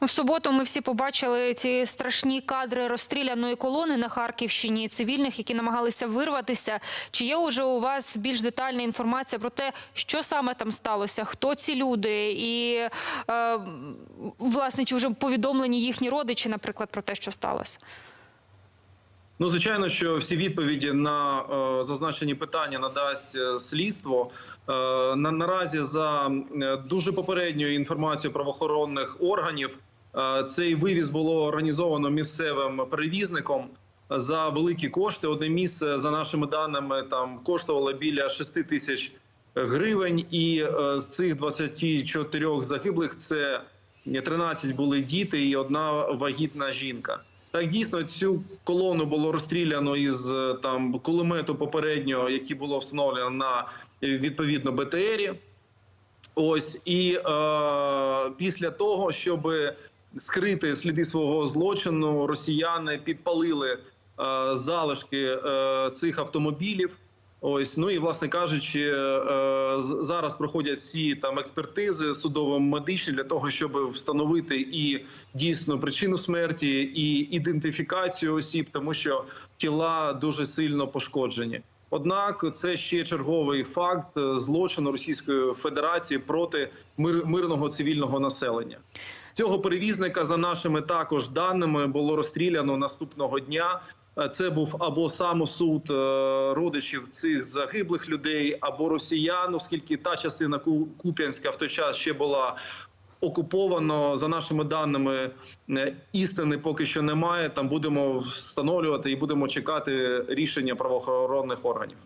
В суботу ми всі побачили ці страшні кадри розстріляної колони на Харківщині цивільних, які намагалися вирватися. Чи є уже у вас більш детальна інформація про те, що саме там сталося? Хто ці люди? І е, власне чи вже повідомлені їхні родичі, наприклад, про те, що сталося? Ну, звичайно, що всі відповіді на е, зазначені питання надасть е, слідство. Е, на, наразі за е, дуже попередньою інформацією правоохоронних органів цей вивіз було організовано місцевим перевізником за великі кошти. Одне місце, за нашими даними, там коштувало біля 6 тисяч гривень, і е, з цих 24 загиблих це 13 були діти і одна вагітна жінка. Так, дійсно, цю колону було розстріляно із е, там кулемету попереднього, який було встановлено на е, відповідно БТРі. Ось і е, після того, щоб скрити сліди свого злочину, росіяни підпалили е, залишки е, цих автомобілів. Ось ну і власне кажучи, е, зараз проходять всі там експертизи судово-медичні для того, щоб встановити і дійсно причину смерті, і ідентифікацію осіб, тому що тіла дуже сильно пошкоджені. Однак це ще черговий факт злочину Російської Федерації проти мир- мирного цивільного населення. Цього перевізника, за нашими також даними, було розстріляно наступного дня. Це був або самосуд е, родичів цих загиблих людей, або росіян, оскільки та частина Куп'янська в той час ще була окуповано. За нашими даними, е, істини поки що немає. Там будемо встановлювати і будемо чекати рішення правоохоронних органів.